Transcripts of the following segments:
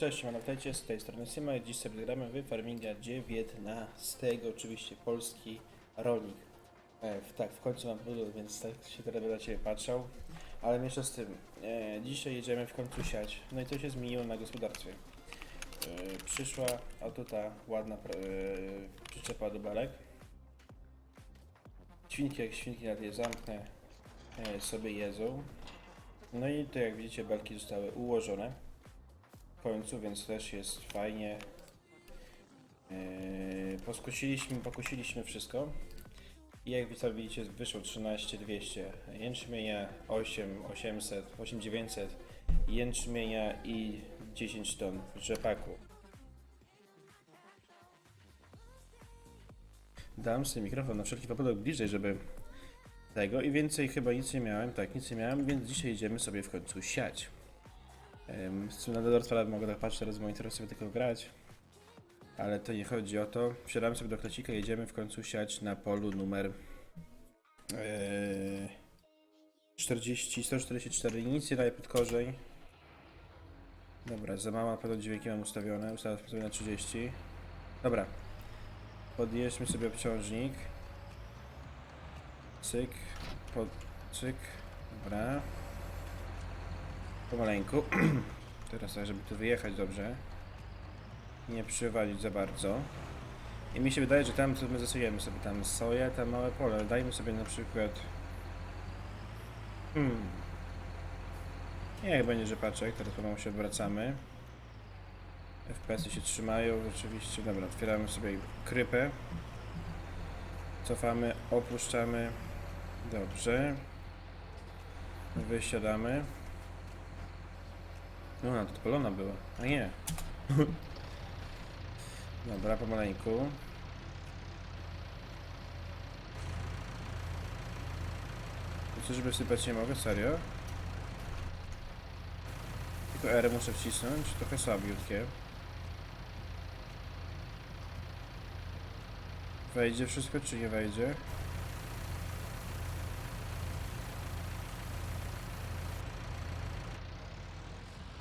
Cześć, witajcie z tej strony Syma i dziś sobie gramy w Farminga 19, oczywiście polski rolnik. E, tak, w końcu mam budowę, więc tak się teraz na Ciebie patrzał. Ale mniejsza z tym, e, dzisiaj jedziemy w końcu siać, no i to się zmieniło na gospodarstwie. E, przyszła oto ta ładna e, przyczepa do belek. Świnki jak świnki na je zamknę, e, sobie jedzą. No i to jak widzicie belki zostały ułożone końcu, więc też jest fajnie. Yy, poskusiliśmy, pokusiliśmy wszystko. I jak widzicie, wyszło 13200 jęczmienia, 8800, 8900 jęczmienia i 10 ton rzepaku. Dam sobie mikrofon na wszelki wypadek bliżej, żeby tego i więcej chyba nic nie miałem, tak, nic nie miałem, więc dzisiaj idziemy sobie w końcu siać. Z na Dodorstwa mogę tak patrzeć, teraz monitoruję sobie tylko grać. Ale to nie chodzi o to. Wsiadamy sobie do klecika, jedziemy w końcu siać na polu numer yy, 40, 144. Nic daje pod korzeń. Dobra, za mała pewno dźwięki mam ustawione. Ustawiam sobie na 30. Dobra. Podjedźmy sobie obciążnik. Cyk. Pod, cyk. Dobra. Pomaleńku. Teraz tak, żeby tu wyjechać dobrze. Nie przywalić za bardzo. I mi się wydaje, że tam my zasujemy sobie tam soję, tam małe pole. Dajmy sobie na przykład... Hmm. Niech będzie rzepaczek, teraz pomału się odwracamy. FPS-y się trzymają, oczywiście. Dobra, otwieramy sobie krypę. Cofamy, opuszczamy. Dobrze. Wysiadamy. No, ona odpalona była. A nie. Dobra, pomaleńku. Co, żeby sypać nie mogę? Serio? Tylko R muszę wcisnąć, trochę słabiutkie. Wejdzie wszystko, czy nie wejdzie?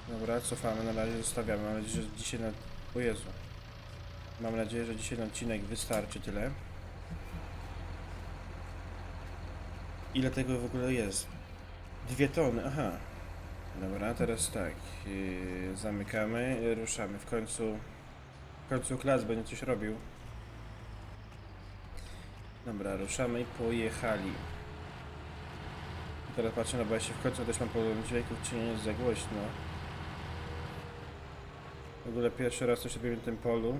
Dobra, cofamy, na razie zostawiamy. Mam nadzieję, że dzisiaj na... O Jezu. Mam nadzieję, że dzisiaj na odcinek wystarczy tyle. Ile tego w ogóle jest? Dwie tony, aha. Dobra, teraz tak. Yy, zamykamy, ruszamy. W końcu... W końcu klas będzie coś robił. Dobra, ruszamy i pojechali. Teraz patrzę na basie, w końcu też mam problem dźwięków, czy nie jest za głośno. W ogóle pierwszy raz coś robię na tym polu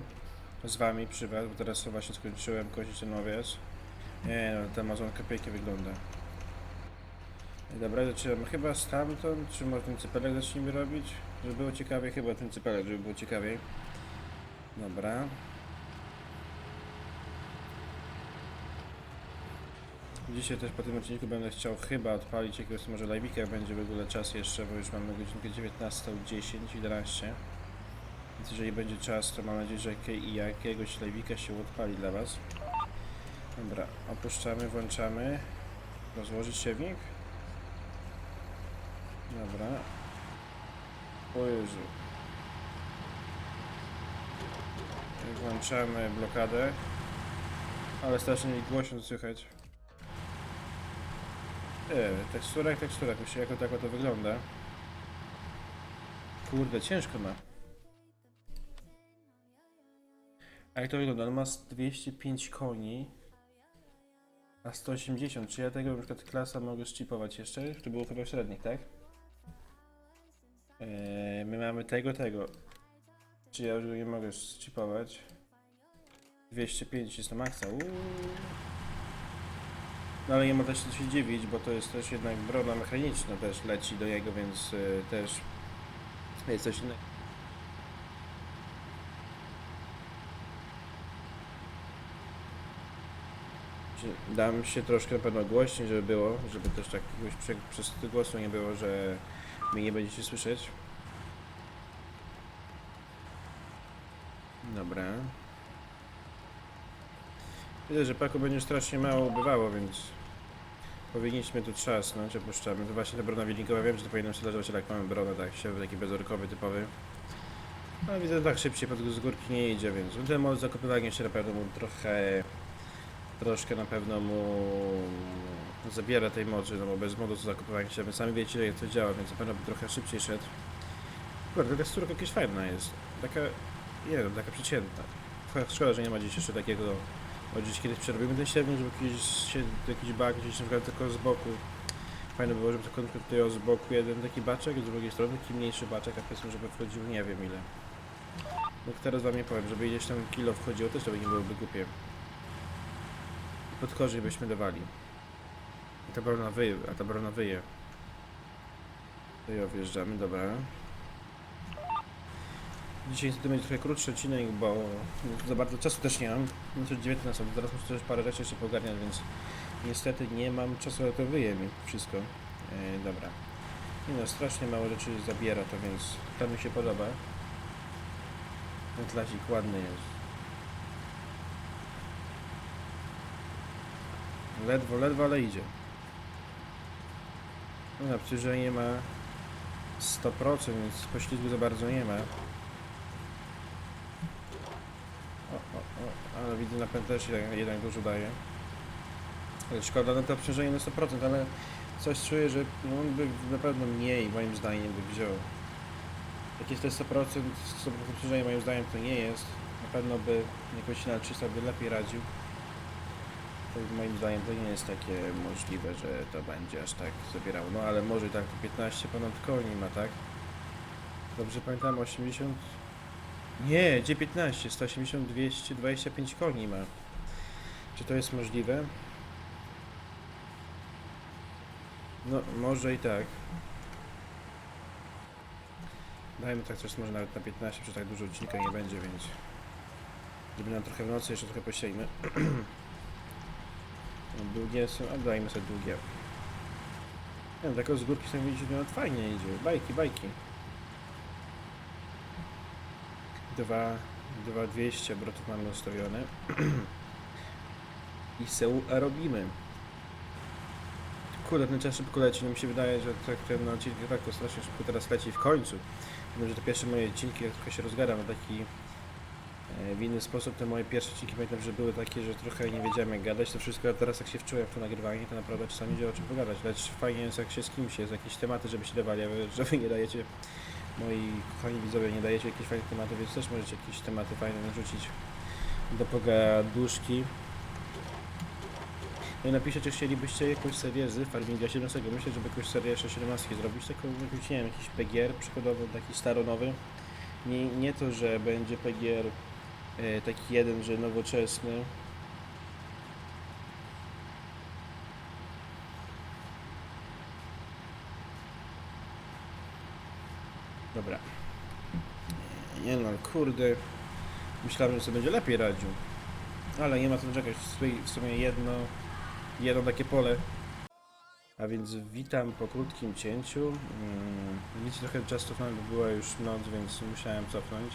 z wami przy was, bo teraz właśnie skończyłem kosić ten owiec. Nie no, ta amazonka pięknie wygląda. Dobra, zaczynamy chyba stamtąd, czy może ten cypelek zacznijmy robić? Żeby było ciekawiej, chyba ten cypelek, żeby było ciekawiej. Dobra. Dzisiaj też po tym odcinku będę chciał chyba odpalić jakiegoś może live'ika, będzie w ogóle czas jeszcze, bo już mamy godzinkę 19.10, 11. Więc jeżeli będzie czas, to mam nadzieję, że jakiegoś live'ika się odpali dla Was. Dobra, opuszczamy, włączamy. Rozłożyć siewnik. Dobra. O Jezu. Włączamy blokadę. Ale strasznie głośno słychać. Nie, tekstura jak tekstura, myślę jako tako to wygląda. Kurde, ciężko ma. A jak to wygląda? On ma z 205 koni, a 180. Czy ja tego na przykład klasa mogę szczypować jeszcze? To było chyba w średnich, tak? Eee, my mamy tego, tego. Czy ja już go nie mogę szczypować? 205 jest to maksa. No ale nie ma też się dziwić, bo to jest też jednak brona mechaniczna też leci do niego, więc y, też jest coś innego. Dam się troszkę na pewno głośniej, żeby było, żeby też tak jakiegoś prze, przez głosu nie było, że mnie nie będziecie słyszeć. Dobra. Widzę, że paku będzie strasznie mało ubywało, więc powinniśmy tu trzasnąć, opuszczamy. To właśnie ta brona wielnikowa, wiem, że to powinienem się leżeć, ale jak mamy bronę, tak, siew taki bezorkowy, typowy. Ale widzę, że tak szybciej pod z górki nie idzie, więc ten mod zakopywania się na pewno trochę, troszkę na pewno mu zabiera tej mocy, no bo bez modu zakopywania się, wy sami wiecie jak to działa, więc na pewno by trochę szybciej szedł. Kurde, ta sturka jakaś fajna jest, taka, nie wiem, taka przeciętna. Szkoda, że nie ma gdzieś jeszcze takiego, bo gdzieś kiedyś przerobimy ten średni, żeby jakiś, się, jakiś bak gdzieś na przykład tylko z boku. Fajne było, żeby tylko tutaj z boku jeden taki baczek, z drugiej strony taki mniejszy baczek, a powiedzmy, żeby wchodził nie wiem ile. No teraz wam nie powiem, żeby gdzieś tam kilo wchodziło, też to by nie byłoby głupie. Pod korzeń byśmy dawali. I ta brona wyje, a ta brona wyje. To wjeżdżamy, dobra. Dzisiaj niestety będzie trochę krótszy odcinek, bo za bardzo czasu też nie mam. No to 19, zaraz muszę też parę rzeczy jeszcze pogarniać, więc niestety nie mam czasu, ale to wyje mi wszystko. E, dobra. Nie no, strasznie mało rzeczy zabiera to, więc to mi się podoba. Ten klasik ładny jest. Ledwo, ledwo, ale idzie. No na przybliżenie ma 100%, więc poślizgu za bardzo nie ma. O, o, o, ale widzę napęd też jednak, jednak dużo daje. Ale szkoda na to obciążenie na 100%, ale coś czuję, że no, on by na pewno mniej moim zdaniem by wziął. Jak jest to 100%, 100% obciążenia moim zdaniem to nie jest. Na pewno by jakoś inaczej sobie lepiej radził. To moim zdaniem to nie jest takie możliwe, że to będzie aż tak zabierało. No ale może i tak 15 ponad koni ma, tak? Dobrze pamiętam 80... Nie, gdzie 15? 180, 225 koni ma. Czy to jest możliwe? No, może i tak. Dajmy tak coś może nawet na 15, że tak dużo odcinka nie będzie, więc... Żeby nam trochę w nocy jeszcze trochę posiejmy. No, Długie są, a dajmy sobie długie. Nie wiem, tak z górki sobie widzieć, no fajnie idzie. Bajki, bajki. Dwa, dwa 200 obrotów mamy ustawione. I se robimy. Kurde, ten czas szybko leci. No mi się wydaje, że tak ten odcinek tak to strasznie szybko teraz leci w końcu. Wiem, że te pierwsze moje odcinki, jak trochę się rozgadam taki w inny sposób. Te moje pierwsze odcinki pamiętam, że były takie, że trochę nie wiedziałem jak gadać to wszystko, a teraz jak się wczułem w to nagrywanie, to naprawdę czasami idzie o czym pogadać. Lecz fajnie jest jak się z kimś jest, jakieś tematy, żeby się dawali, że wy nie dajecie, moi kochani widzowie, nie dajecie jakichś fajnych tematów, więc też możecie jakieś tematy fajne narzucić do pogaduszki. No i napiszcie, czy chcielibyście jakąś serię z Farminga 17. Myślę, żeby jakąś serię jeszcze 17 zrobić, taką nie wiem, jakiś PGR przykładowo, taki staronowy. Nie, nie to, że będzie PGR e, taki jeden, że nowoczesny. Dobra. Nie no, kurde. Myślałem, że sobie będzie lepiej radził. Ale nie ma co czekać. W sumie, jedno, jedno takie pole. A więc witam po krótkim cięciu. Mm, Widzicie, trochę czasu cofnąłem, bo była już noc, więc musiałem cofnąć.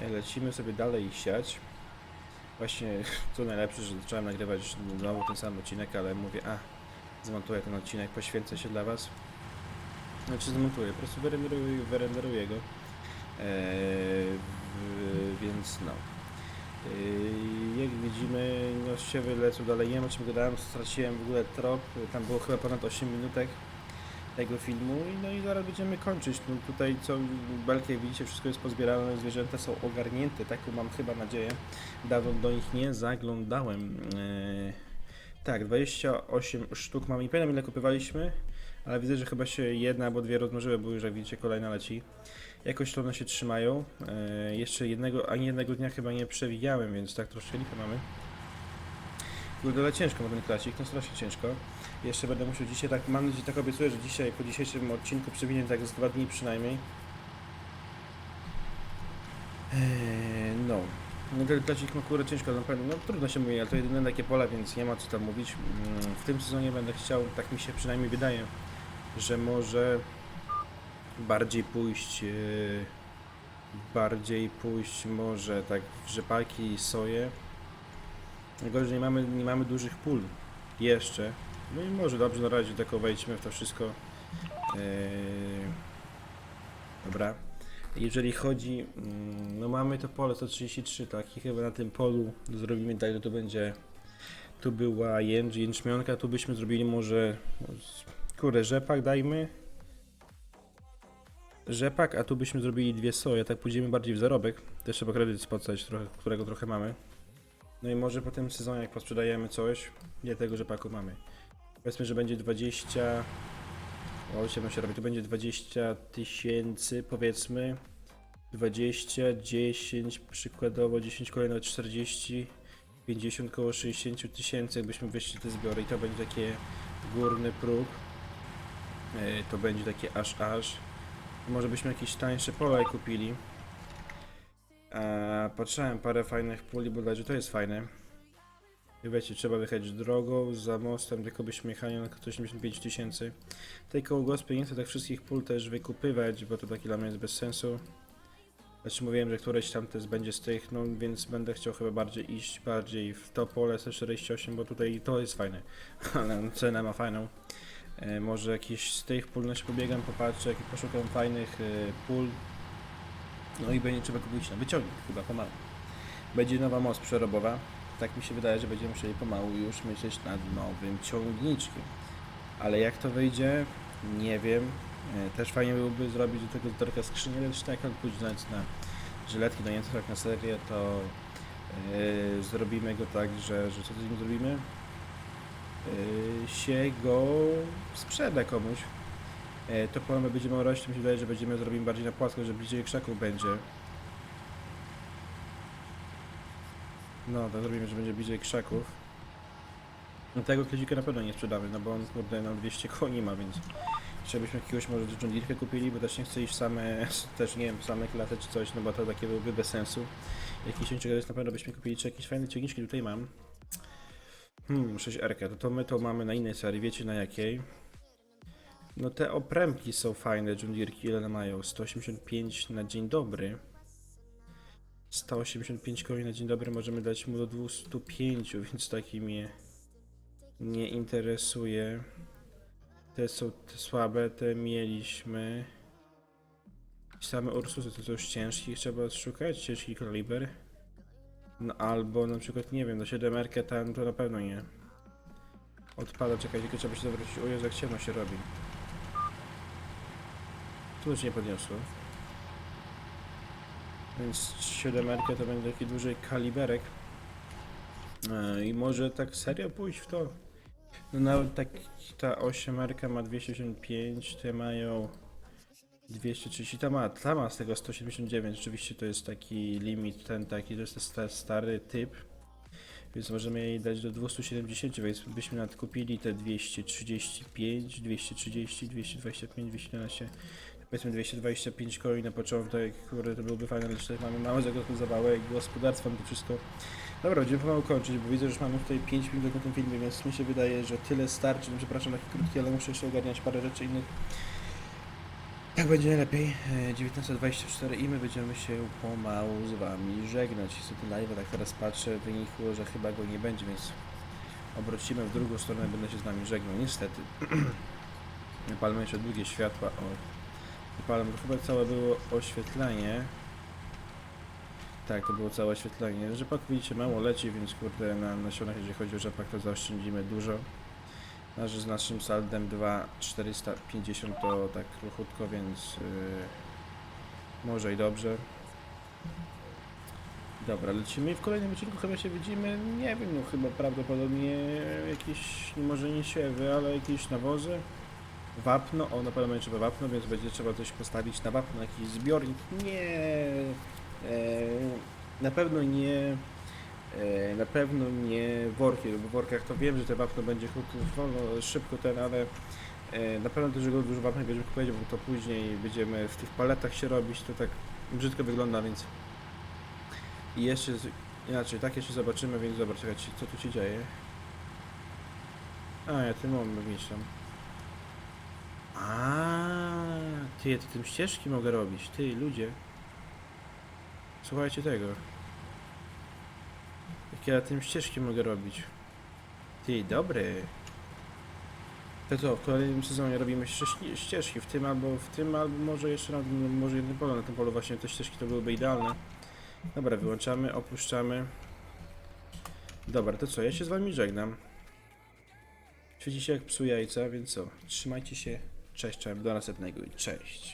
Lecimy sobie dalej siać. Właśnie co najlepsze, że zacząłem nagrywać znowu ten sam odcinek, ale mówię, a zmontuję ten odcinek, poświęcę się dla Was. Znaczy zmontuję, po prostu wyrenderuję, wyrenderuję go. Eee, w, więc no. Eee, jak widzimy, no siewy lecą dalej, nie wiem o czym gadałem, straciłem w ogóle trop, tam było chyba ponad 8 minutek tego filmu i no i zaraz będziemy kończyć. No tutaj co belki jak widzicie wszystko jest pozbierane, zwierzęta są ogarnięte, taką mam chyba nadzieję. Dawno do nich nie zaglądałem. Eee, tak, 28 sztuk mam i pamiętam ile kupywaliśmy, ale widzę, że chyba się jedna albo dwie rozmnożyły, bo już jak widzicie kolejna leci. Jakoś to one się trzymają. E, jeszcze jednego, ani jednego dnia chyba nie przewijałem, więc tak troszkę lipę mamy. Kurde, ale ciężko ma ten klasik, no strasznie ciężko. Jeszcze będę musiał dzisiaj tak, mam nadzieję, tak obiecuję, że dzisiaj po dzisiejszym odcinku przewinę tak z dwa dni przynajmniej. Eee, no. No ten klasik ma kurde ciężko, na pewno, no trudno się mówi, ale to jedyne takie pola, więc nie ma co tam mówić. Mm, W tym sezonie będę chciał, tak mi się przynajmniej wydaje, że może bardziej pójść, e, bardziej pójść może tak w rzepaki i soję. Najgorzej, że nie mamy, nie mamy dużych pól jeszcze. No i może dobrze na razie tak wejdźmy w to wszystko. Eee, dobra. Jeżeli chodzi, mm, no mamy to pole 133, tak, i chyba na tym polu zrobimy tak, że to będzie, tu była jęcz, jęczmionka, tu byśmy zrobili może, kurde, rzepak dajmy, rzepak, a tu byśmy zrobili dwie soje, tak pójdziemy bardziej w zarobek, też trzeba kredyt spłacać, trochę, którego trochę mamy. No i może po tym sezonie, jak posprzedajemy coś, nie tego rzepaku mamy. Powiedzmy, że będzie 20, o 18 robi, to będzie 20 tysięcy, powiedzmy. 20, 10, przykładowo 10 kolejne 40, 50 koło 60 tysięcy, jakbyśmy wyszli te zbiory i to będzie takie górny próg. E, To będzie takie aż aż. Może byśmy jakieś tańsze pola kupili. A, patrzyłem parę fajnych puli, bodajże to jest fajne. I Wiecie, trzeba wyjechać drogą, za mostem, tylko byśmy jechali na 185 tysięcy. Tej koło nie chcę tak wszystkich pól też wykupywać, bo to taki dla mnie jest bez sensu. Znaczy mówiłem, że któreś tam też będzie z tych, no więc będę chciał chyba bardziej iść bardziej w to pole 148, bo tutaj to jest fajne, ale cenę ma fajną. E, może jakiś z tych pól jeszcze pobiegam, popatrzę, jak poszukam fajnych e, pól. No i będzie trzeba kupić na wyciągnik, chyba pomału. Będzie nowa most przerobowa. Tak mi się wydaje, że będziemy musieli pomału już myśleć nad nowym ciągniczkiem. Ale jak to wyjdzie, nie wiem. E, Też fajnie byłoby zrobić do tego torka skrzynię, tak jak znać na żyletki do Niemców, jak na serię, to e, zrobimy go tak, że, że co z nim zrobimy? E, się go sprzeda komuś. E, to my będziemy rośnie, mi się wydaje, że będziemy zrobimy bardziej na płasko, że bliżej krzaków będzie. No, to zrobimy, że będzie bliżej krzaków. No tego kledzika na pewno nie sprzedamy, no bo on kurde na 200 koni ma, więc Trzeba byśmy jakiegoś może Deere kupili, bo też nie chcę iść same, też nie wiem, same klasy czy coś, no bo to takie byłoby bez sensu. Jakiś ciągnik na pewno byśmy kupili, czy jakieś fajne ciągniczki tutaj mam. Hmm, 6R, to, to my to mamy na innej serii, wiecie na jakiej? No te oprębki są fajne, Deere, ile one mają? 185 na dzień dobry. 185 koni na dzień dobry możemy dać mu do 205, więc taki mnie nie interesuje. Te są te słabe, te mieliśmy. Same Ursusy to coś ciężkich trzeba szukać, ciężki kaliber. No albo na przykład, nie wiem, do 7 tam to na pewno nie. Odpada, czekaj, tylko trzeba się zawrócić. O jak ciemno się robi. Tu już nie podniosło. Więc 7 to będzie taki duży kaliberek. E, I może tak serio pójść w to. No nawet tak ta 8 ma 285, te mają 230, ta ma, ta ma z tego 179, rzeczywiście to jest taki limit, ten taki, to jest ten sta- stary typ, więc możemy jej dać do 270, więc byśmy nadkupili te 235, 230, 225, 211, powiedzmy 225 koi na początek, kurde to byłby fajne, lecz tutaj mamy małe zagospodarowane gospodarstwo, to wszystko Dobra, będziemy pomału kończyć, bo widzę, że już mamy tutaj 5 minut na tym filmie, więc mi się wydaje, że tyle starczy. No, Przepraszam, taki krótki, ale muszę jeszcze ogarniać parę rzeczy innych. Tak będzie najlepiej. E, 19.24 i my będziemy się pomału z Wami żegnać. Niestety live, tak teraz patrzę, wynikło, że chyba go nie będzie, więc obrócimy w drugą stronę, będę się z Wami żegnał. Niestety. Palmy jeszcze długie światła. O, palmy, chyba całe było oświetlenie. Tak, to było całe oświetlenie. Rzepak widzicie mało leci, więc kurde na nasionach, jeżeli chodzi o rzepak, to zaoszczędzimy dużo. Nasz z naszym saldem 2,450 to tak krótko, więc yy, może i dobrze. Dobra, lecimy w kolejnym odcinku chyba się widzimy, nie wiem, no chyba prawdopodobnie jakieś, może nie siewy, ale jakieś nawozy. Wapno, o na pewno będzie trzeba wapno, więc będzie trzeba coś postawić na wapno, jakiś zbiornik. Nie, E, na pewno nie e, na pewno nie worki, bo w workach to wiem, że te wapno będzie wolno, szybko ten, ale e, na pewno też dużo wapna będziemy kupować, bo to później będziemy w tych paletach się robić, to tak brzydko wygląda, więc i jeszcze inaczej, tak jeszcze zobaczymy, więc zobacz, czekajcie, co tu się dzieje. A, ja tym mam mieć tam. A, ty, ja tym ścieżki mogę robić, ty, ludzie. Słuchajcie tego. Jak ja tym ścieżki mogę robić. Ty, dobry. To co, w kolejnym sezonie robimy ścieżki, ścieżki w tym albo w tym, albo może jeszcze na może jednym polu. Na tym polu właśnie te ścieżki to byłyby idealne. Dobra, wyłączamy, opuszczamy. Dobra, to co, ja się z wami żegnam. Świeci się jak psu jajca, więc co, trzymajcie się, cześć, cześć, do następnego i cześć.